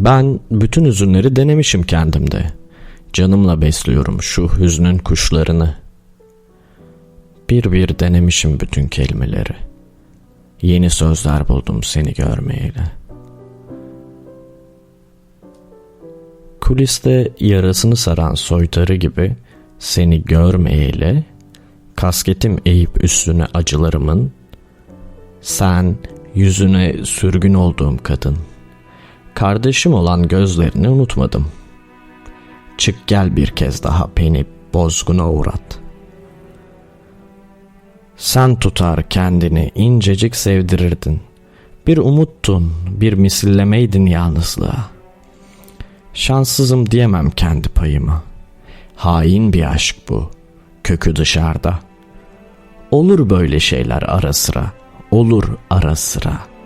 Ben bütün hüzünleri denemişim kendimde. Canımla besliyorum şu hüznün kuşlarını. Bir bir denemişim bütün kelimeleri. Yeni sözler buldum seni görmeyeli. Kuliste yarasını saran soytarı gibi seni görmeyeli, kasketim eğip üstüne acılarımın, sen yüzüne sürgün olduğum kadın, kardeşim olan gözlerini unutmadım. Çık gel bir kez daha beni bozguna uğrat. Sen tutar kendini incecik sevdirirdin. Bir umuttun, bir misillemeydin yalnızlığa. Şanssızım diyemem kendi payıma. Hain bir aşk bu, kökü dışarıda. Olur böyle şeyler ara sıra, olur ara sıra.''